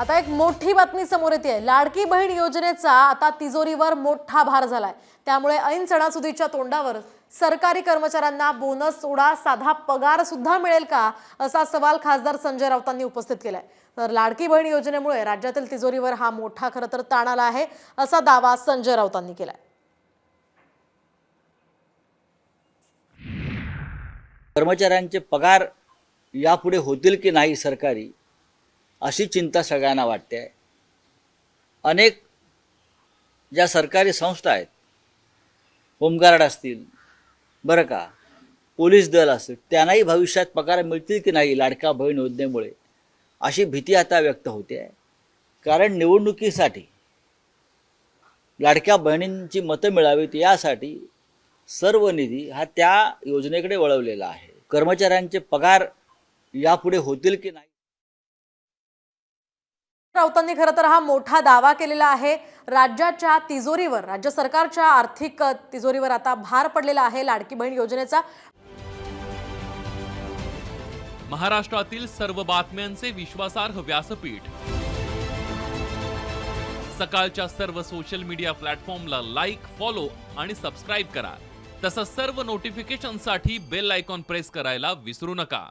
आता एक मोठी बातमी समोर येते लाडकी बहीण योजनेचा आता तिजोरीवर मोठा भार झालाय. त्यामुळे ऐन सणासुदीच्या तोंडावर सरकारी कर्मचाऱ्यांना बोनस सोडा साधा पगार सुद्धा मिळेल का? असा सवाल खासदार संजय राऊतांनी उपस्थित केलाय. तर लाडकी बहीण योजनेमुळे राज्यातील तिजोरीवर हा मोठा खरं तर ताण आला आहे असा दावा संजय राऊतांनी केलाय. कर्मचाऱ्यांचे पगार यापुढे होतील की नाही सरकारी अशी चिंता सगळ्यांना वाटते. आहे अनेक ज्या सरकारी संस्था आहेत होमगार्ड असतील बरं का पोलीस दल असेल त्यांनाही भविष्यात पगार मिळतील की नाही लाडका बहीण योजनेमुळे अशी भीती आता व्यक्त होते. आहे कारण निवडणुकीसाठी लाडक्या बहिणींची मतं मिळावीत यासाठी सर्व निधी हा त्या योजनेकडे वळवलेला आहे. कर्मचाऱ्यांचे पगार यापुढे होतील की नाही राऊतांनी खरं तर हा मोठा दावा केलेला आहे. राज्याच्या तिजोरीवर राज्य सरकारच्या आर्थिक तिजोरीवर आता भार पडलेला आहे लाडकी बहीण योजनेचा. महाराष्ट्रातील सर्व बातम्यांचे विश्वासार्ह व्यासपीठ. सकाळच्या सर्व सोशल मीडिया प्लॅटफॉर्मला लाईक फॉलो आणि सबस्क्राईब करा. तसंच सर्व नोटिफिकेशनसाठी बेल आयकॉन प्रेस करायला विसरू नका.